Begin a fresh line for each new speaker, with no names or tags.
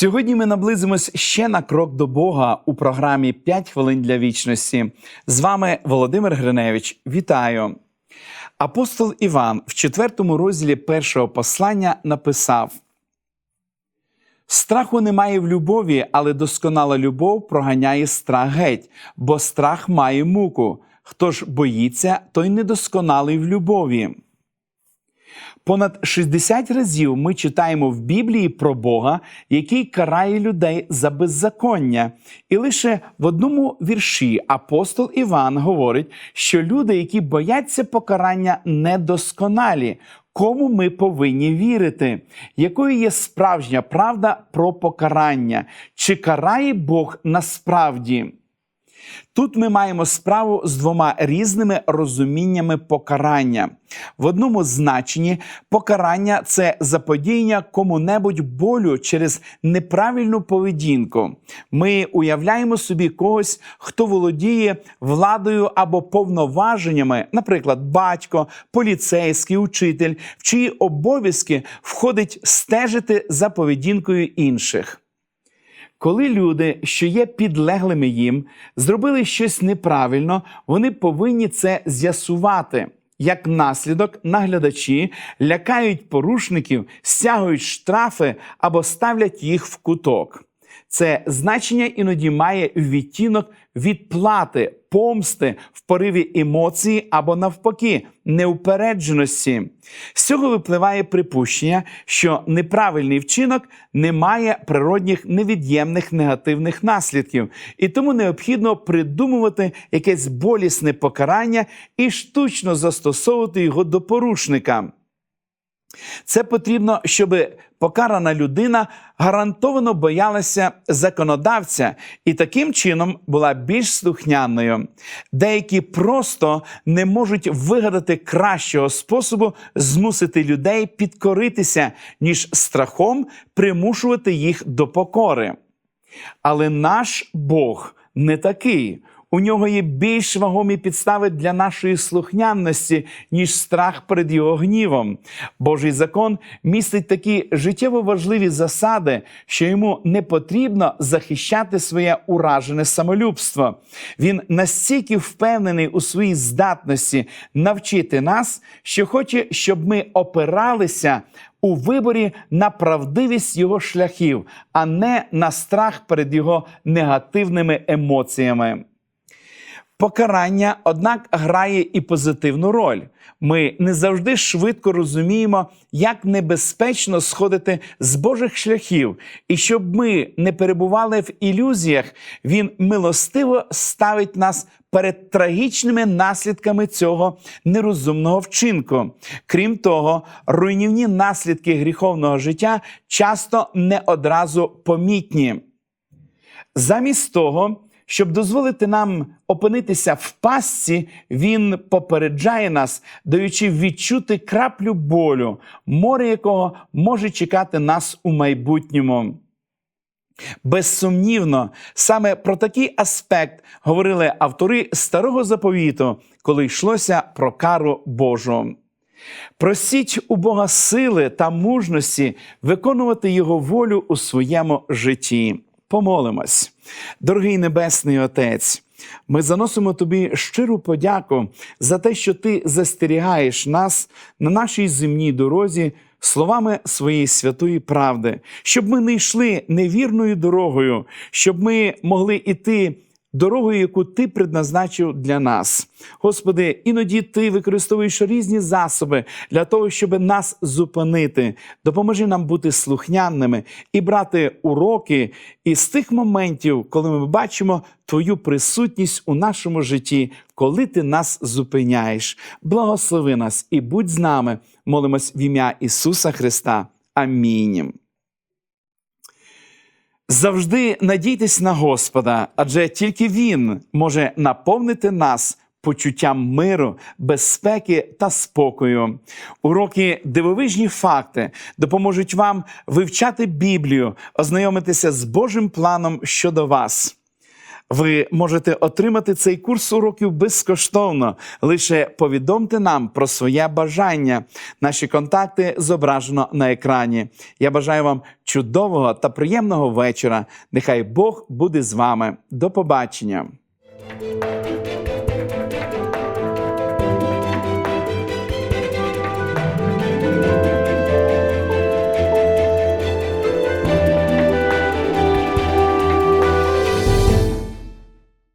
Сьогодні ми наблизимось ще на крок до Бога у програмі «5 хвилин для вічності. З вами Володимир Гриневич. Вітаю! Апостол Іван в четвертому розділі першого послання написав: Страху немає в любові, але досконала любов проганяє страх геть, бо страх має муку. Хто ж боїться, той недосконалий в любові. Понад 60 разів ми читаємо в Біблії про Бога, який карає людей за беззаконня. І лише в одному вірші апостол Іван говорить, що люди, які бояться покарання, недосконалі. Кому ми повинні вірити? Якою є справжня правда про покарання? Чи карає Бог насправді? Тут ми маємо справу з двома різними розуміннями покарання. В одному значенні покарання це заподіяння кому-небудь болю через неправильну поведінку. Ми уявляємо собі когось, хто володіє владою або повноваженнями, наприклад, батько, поліцейський, учитель, в чиї обов'язки входить стежити за поведінкою інших. Коли люди, що є підлеглими їм, зробили щось неправильно, вони повинні це з'ясувати. Як наслідок, наглядачі лякають порушників, стягують штрафи або ставлять їх в куток. Це значення іноді має відтінок відплати, помсти в пориві емоції або навпаки неупередженості. З цього випливає припущення, що неправильний вчинок не має природних невід'ємних негативних наслідків, і тому необхідно придумувати якесь болісне покарання і штучно застосовувати його до порушника. Це потрібно, щоб покарана людина гарантовано боялася законодавця і таким чином була більш слухняною. Деякі просто не можуть вигадати кращого способу змусити людей підкоритися, ніж страхом примушувати їх до покори. Але наш Бог не такий. У нього є більш вагомі підстави для нашої слухняності, ніж страх перед його гнівом. Божий закон містить такі життєво важливі засади, що йому не потрібно захищати своє уражене самолюбство. Він настільки впевнений у своїй здатності навчити нас, що хоче, щоб ми опиралися. У виборі на правдивість його шляхів, а не на страх перед його негативними емоціями. Покарання, однак, грає і позитивну роль. Ми не завжди швидко розуміємо, як небезпечно сходити з Божих шляхів, і щоб ми не перебували в ілюзіях, він милостиво ставить нас перед трагічними наслідками цього нерозумного вчинку. Крім того, руйнівні наслідки гріховного життя часто не одразу помітні. Замість того щоб дозволити нам опинитися в пастці, він попереджає нас, даючи відчути краплю болю, море якого може чекати нас у майбутньому. Безсумнівно, саме про такий аспект говорили автори старого заповіту, коли йшлося про кару Божу. Просіть у Бога сили та мужності виконувати Його волю у своєму житті. Помолимось, дорогий Небесний Отець. Ми заносимо тобі щиру подяку за те, що ти застерігаєш нас на нашій земній дорозі словами своєї святої правди, щоб ми не йшли невірною дорогою, щоб ми могли йти дорогою, яку ти предназначив для нас. Господи, іноді ти використовуєш різні засоби для того, щоб нас зупинити. Допоможи нам бути слухняними і брати уроки із тих моментів, коли ми бачимо Твою присутність у нашому житті, коли ти нас зупиняєш. Благослови нас і будь з нами. Молимось в ім'я Ісуса Христа. Амінь. Завжди надійтесь на Господа, адже тільки Він може наповнити нас почуттям миру, безпеки та спокою. Уроки дивовижні факти допоможуть вам вивчати Біблію, ознайомитися з Божим планом щодо вас. Ви можете отримати цей курс уроків безкоштовно. Лише повідомте нам про своє бажання. Наші контакти зображено на екрані. Я бажаю вам чудового та приємного вечора. Нехай Бог буде з вами. До побачення.